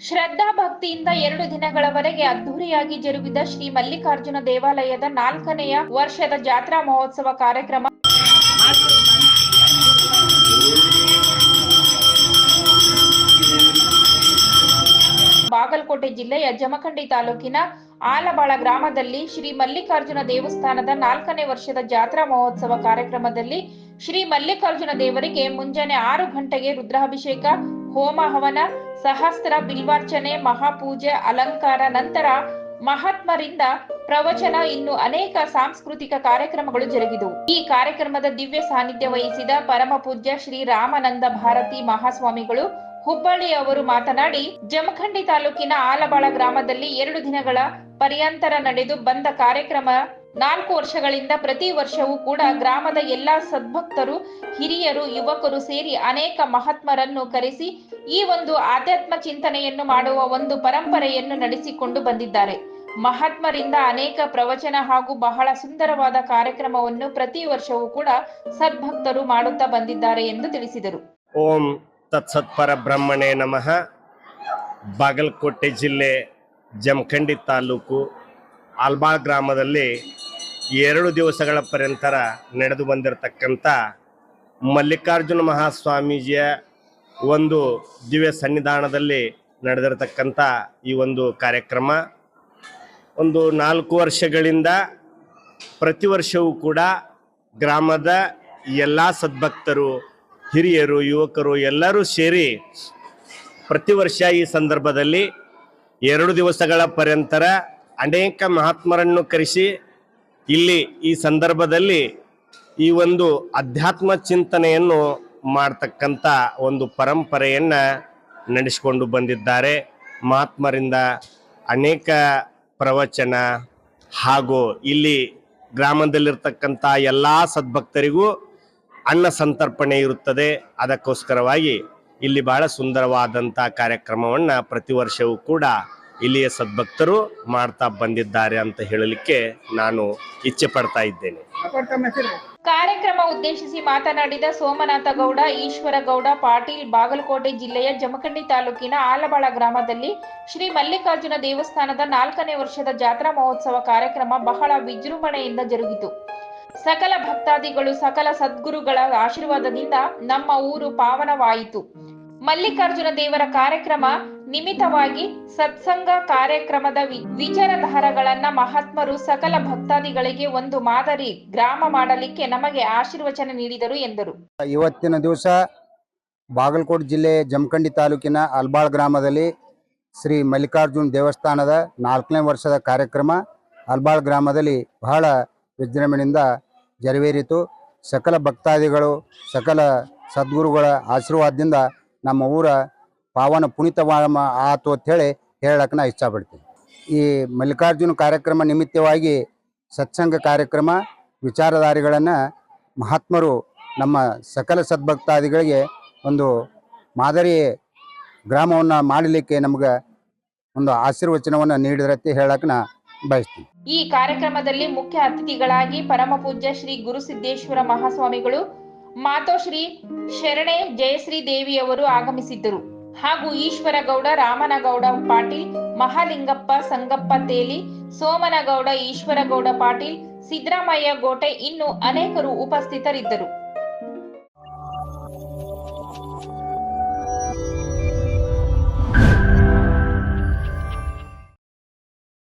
ಶ್ರದ್ಧಾ ಭಕ್ತಿಯಿಂದ ಎರಡು ದಿನಗಳವರೆಗೆ ಅದ್ದೂರಿಯಾಗಿ ಜರುಗಿದ ಶ್ರೀ ಮಲ್ಲಿಕಾರ್ಜುನ ದೇವಾಲಯದ ನಾಲ್ಕನೆಯ ವರ್ಷದ ಜಾತ್ರಾ ಮಹೋತ್ಸವ ಕಾರ್ಯಕ್ರಮ. ಬಾಗಲಕೋಟೆ ಜಿಲ್ಲೆಯ ಜಮಖಂಡಿ ತಾಲೂಕಿನ ಆಲಬಾಳ ಗ್ರಾಮದಲ್ಲಿ ಶ್ರೀ ಮಲ್ಲಿಕಾರ್ಜುನ ದೇವಸ್ಥಾನದ ನಾಲ್ಕನೇ ವರ್ಷದ ಜಾತ್ರಾ ಮಹೋತ್ಸವ ಕಾರ್ಯಕ್ರಮದಲ್ಲಿ ಶ್ರೀ ಮಲ್ಲಿಕಾರ್ಜುನ ದೇವರಿಗೆ ಮುಂಜಾನೆ ಆರು ಗಂಟೆಗೆ ರುದ್ರಾಭಿಷೇಕ, ಹೋಮ ಹವನ, ಸಹಸ್ರ ಬಿಲ್ವಾರ್ಚನೆ, ಮಹಾಪೂಜೆ, ಅಲಂಕಾರ, ನಂತರ ಮಹಾತ್ಮರಿಂದ ಪ್ರವಚನ, ಇನ್ನು ಅನೇಕ ಸಾಂಸ್ಕೃತಿಕ ಕಾರ್ಯಕ್ರಮಗಳು ಜರುಗಿದವು. ಈ ಕಾರ್ಯಕ್ರಮದ ದಿವ್ಯ ಸಾನ್ನಿಧ್ಯ ವಹಿಸಿದ ಪರಮ ಪೂಜ್ಯ ಶ್ರೀ ರಾಮಾನಂದ ಭಾರತಿ ಮಹಾಸ್ವಾಮಿಗಳು ಹುಬ್ಬಳ್ಳಿ ಅವರು ಮಾತನಾಡಿ, ಜಮಖಂಡಿ ತಾಲೂಕಿನ ಆಲಬಾಳ ಗ್ರಾಮದಲ್ಲಿ ಎರಡು ದಿನಗಳ ಪರ್ಯಂತರ ನಡೆದು ಬಂದ ಕಾರ್ಯಕ್ರಮ, ನಾಲ್ಕು ವರ್ಷಗಳಿಂದ ಪ್ರತಿ ವರ್ಷವೂ ಕೂಡ ಗ್ರಾಮದ ಎಲ್ಲಾ ಸದ್ಭಕ್ತರು, ಹಿರಿಯರು, ಯುವಕರು ಸೇರಿ ಅನೇಕ ಮಹಾತ್ಮರನ್ನು ಕರೆಸಿ ಈ ಒಂದು ಆಧ್ಯಾತ್ಮ ಚಿಂತನೆಯನ್ನು ಮಾಡುವ ಒಂದು ಪರಂಪರೆಯನ್ನು ನಡೆಸಿಕೊಂಡು ಬಂದಿದ್ದಾರೆ. ಮಹಾತ್ಮರಿಂದ ಅನೇಕ ಪ್ರವಚನ ಹಾಗೂ ಬಹಳ ಸುಂದರವಾದ ಕಾರ್ಯಕ್ರಮವನ್ನು ಪ್ರತಿ ವರ್ಷವೂ ಕೂಡ ಸದ್ಭಕ್ತರು ಮಾಡುತ್ತಾ ಬಂದಿದ್ದಾರೆ ಎಂದು ತಿಳಿಸಿದರು. ಓಂ ತತ್ಸತ್ ಪರಬ್ರಹ್ಮಣೇ ನಮಃ. ಬಾಗಲಕೋಟೆ ಜಿಲ್ಲೆ ಜಮಖಂಡಿ ತಾಲೂಕು ಆಲ್ಬಾಳ್ ಗ್ರಾಮದಲ್ಲಿ ಎರಡು ದಿವಸಗಳ ಪರ್ಯಂತರ ನಡೆದು ಬಂದಿರತಕ್ಕಂಥ ಮಲ್ಲಿಕಾರ್ಜುನ ಮಹಾಸ್ವಾಮೀಜಿಯ ಒಂದು ದಿವ್ಯ ಸನ್ನಿಧಾನದಲ್ಲಿ ನಡೆದಿರತಕ್ಕಂಥ ಈ ಒಂದು ಕಾರ್ಯಕ್ರಮ. ಒಂದು ನಾಲ್ಕು ವರ್ಷಗಳಿಂದ ಪ್ರತಿ ವರ್ಷವೂ ಕೂಡ ಗ್ರಾಮದ ಎಲ್ಲ ಸದ್ಭಕ್ತರು ಹಿರಿಯರು, ಯುವಕರು ಎಲ್ಲರೂ ಸೇರಿ ಪ್ರತಿ ವರ್ಷ ಈ ಸಂದರ್ಭದಲ್ಲಿ ಎರಡು ದಿವಸಗಳ ಪರ್ಯಂತರ ಅನೇಕ ಮಹಾತ್ಮರನ್ನು ಕರೆಸಿ ಇಲ್ಲಿ ಈ ಸಂದರ್ಭದಲ್ಲಿ ಈ ಒಂದು ಅಧ್ಯಾತ್ಮ ಚಿಂತನೆಯನ್ನು ಮಾಡ್ತಕ್ಕಂಥ ಒಂದು ಪರಂಪರೆಯನ್ನು ನಡೆಸಿಕೊಂಡು ಬಂದಿದ್ದಾರೆ. ಮಹಾತ್ಮರಿಂದ ಅನೇಕ ಪ್ರವಚನ ಹಾಗೂ ಇಲ್ಲಿ ಗ್ರಾಮದಲ್ಲಿರ್ತಕ್ಕಂಥ ಎಲ್ಲ ಸದ್ಭಕ್ತರಿಗೂ ಅನ್ನ ಸಂತರ್ಪಣೆ ಇರುತ್ತದೆ. ಅದಕ್ಕೋಸ್ಕರವಾಗಿ ಇಲ್ಲಿ ಬಹಳ ಸುಂದರವಾದಂಥ ಕಾರ್ಯಕ್ರಮವನ್ನು ಪ್ರತಿ ವರ್ಷವೂ ಕೂಡ ಇಲ್ಲಿಯ ಸದ್ಭಕ್ತರು ಮಾಡ್ತಾ ಬಂದಿದ್ದಾರೆ ಅಂತ ಹೇಳಲಿಕ್ಕೆ ನಾನು ಇಚ್ಛೆ ಪಡ್ತಾ ಇದ್ದೇನೆ. ಕಾರ್ಯಕ್ರಮ ಉದ್ದೇಶಿಸಿ ಮಾತನಾಡಿದ ಸೋಮನಾಥ ಗೌಡ, ಈಶ್ವರ ಗೌಡ, ಪಾಟೀಲ್ ಬಾಗಲಕೋಟೆ ಜಿಲ್ಲೆಯ ಜಮಖಂಡಿ ತಾಲೂಕಿನ ಆಲಬಾಳ ಗ್ರಾಮದಲ್ಲಿ ಶ್ರೀ ಮಲ್ಲಿಕಾರ್ಜುನ ದೇವಸ್ಥಾನದ ನಾಲ್ಕನೇ ವರ್ಷದ ಜಾತ್ರಾ ಮಹೋತ್ಸವ ಕಾರ್ಯಕ್ರಮ ಬಹಳ ವಿಜೃಂಭಣೆಯಿಂದ ಜರುಗಿತು. ಸಕಲ ಭಕ್ತಾದಿಗಳು, ಸಕಲ ಸದ್ಗುರುಗಳ ಆಶೀರ್ವಾದದಿಂದ ನಮ್ಮ ಊರು ಪಾವನವಾಯಿತು. ಮಲ್ಲಿಕಾರ್ಜುನ ದೇವರ ಕಾರ್ಯಕ್ರಮ ನಿಮಿತ್ತವಾಗಿ ಸತ್ಸಂಗ ಕಾರ್ಯಕ್ರಮದ ವಿಚಾರಧಾರಗಳನ್ನ ಮಹಾತ್ಮರು ಸಕಲ ಭಕ್ತಾದಿಗಳಿಗೆ ಒಂದು ಮಾದರಿ ಗ್ರಾಮ ಮಾಡಲಿಕ್ಕೆ ನಮಗೆ ಆಶೀರ್ವಚನ ನೀಡಿದರು ಎಂದರು. ಇವತ್ತಿನ ದಿವಸ ಬಾಗಲಕೋಟೆ ಜಿಲ್ಲೆ ಜಮಖಂಡಿ ತಾಲೂಕಿನ ಅಲ್ಬಾಳ್ ಗ್ರಾಮದಲ್ಲಿ ಶ್ರೀ ಮಲ್ಲಿಕಾರ್ಜುನ ದೇವಸ್ಥಾನದ ನಾಲ್ಕನೇ ವರ್ಷದ ಕಾರ್ಯಕ್ರಮ ಅಲ್ಬಾಳ್ ಗ್ರಾಮದಲ್ಲಿ ಬಹಳ ವಿಜೃಂಭಣೆಯಿಂದ ಜರವೇರಿತು. ಸಕಲ ಭಕ್ತಾದಿಗಳು, ಸಕಲ ಸದ್ಗುರುಗಳ ಆಶೀರ್ವಾದದಿಂದ ನಮ್ಮ ಊರ ಪಾವನ ಪುನೀತ ಆತು ಅಂಥೇಳಿ ಹೇಳಕ್ಕೆ ನಾ ಇಷ್ಟಪಡ್ತೀನಿ. ಈ ಮಲ್ಲಿಕಾರ್ಜುನ ಕಾರ್ಯಕ್ರಮ ನಿಮಿತ್ತವಾಗಿ ಸತ್ಸಂಗ ಕಾರ್ಯಕ್ರಮ, ವಿಚಾರಧಾರಿಗಳನ್ನು ಮಹಾತ್ಮರು ನಮ್ಮ ಸಕಲ ಸದ್ಭಕ್ತಾದಿಗಳಿಗೆ ಒಂದು ಮಾದರಿ ಗ್ರಾಮವನ್ನು ಮಾಡಲಿಕ್ಕೆ ನಮ್ಗೆ ಒಂದು ಆಶೀರ್ವಚನವನ್ನು ನೀಡಿದ್ರತ್ತೆ ಹೇಳಕ್ಕೆ ನಾ ಬಯಸ್ತೀನಿ. ಈ ಕಾರ್ಯಕ್ರಮದಲ್ಲಿ ಮುಖ್ಯ ಅತಿಥಿಗಳಾಗಿ ಪರಮ ಪೂಜ್ಯ ಶ್ರೀ ಗುರುಸಿದ್ದೇಶ್ವರ ಮಹಾಸ್ವಾಮಿಗಳು ಮಾತೋಶ್ರೀ ಶರಣೆ ಜಯಶ್ರೀ ದೇವಿಯವರು ಆಗಮಿಸಿದ್ದರು. ಹಾಗೂ ಈಶ್ವರಗೌಡ, ರಾಮನಗೌಡ ಪಾಟೀಲ್, ಮಹಾಲಿಂಗಪ್ಪ, ಸಂಗಪ್ಪ ತೇಲಿ, ಸೋಮನಗೌಡ, ಈಶ್ವರಗೌಡ ಪಾಟೀಲ್, ಸಿದ್ದರಾಮಯ್ಯ ಗೋಟೆ ಇನ್ನು ಅನೇಕರು ಉಪಸ್ಥಿತರಿದ್ದರು.